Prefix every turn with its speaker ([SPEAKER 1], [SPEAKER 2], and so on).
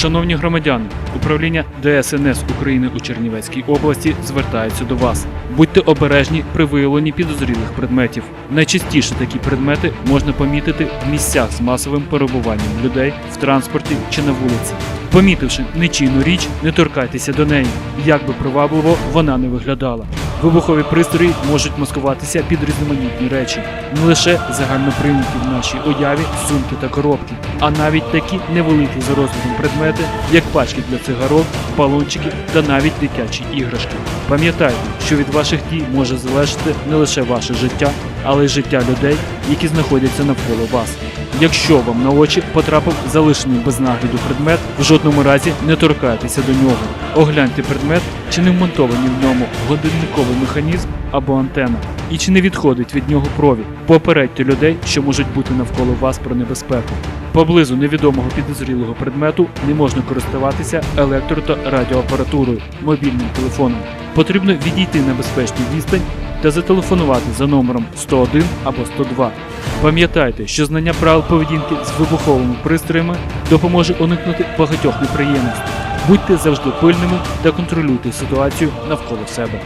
[SPEAKER 1] Шановні громадяни, управління ДСНС України у Чернівецькій області звертається до вас. Будьте обережні при виявленні підозрілих предметів. Найчастіше такі предмети можна помітити в місцях з масовим перебуванням людей в транспорті чи на вулиці. Помітивши нечійну річ, не торкайтеся до неї, як би привабливо вона не виглядала. Вибухові пристрої можуть маскуватися під різноманітні речі, не лише загально прийняті в нашій уяві сумки та коробки, а навіть такі невеликі за розміром предмети, як пачки для цигарок, балончики та навіть дитячі іграшки. Пам'ятайте, що від ваших дій може залежати не лише ваше життя, але й життя людей, які знаходяться навколо вас. Якщо вам на очі потрапив залишений без нагляду предмет, в жодному разі не торкайтеся до нього. Огляньте предмет, чи не вмонтований в ньому годинниковий механізм або антена, і чи не відходить від нього провід. Попередьте людей, що можуть бути навколо вас про небезпеку. Поблизу невідомого підозрілого предмету не можна користуватися електро та радіоапаратурою, мобільним телефоном. Потрібно відійти на безпечну відстань та зателефонувати за номером 101 або 102. Пам'ятайте, що знання правил поведінки з вибуховими пристроями допоможе уникнути багатьох неприємностей. Будьте завжди пильними та контролюйте ситуацію навколо себе.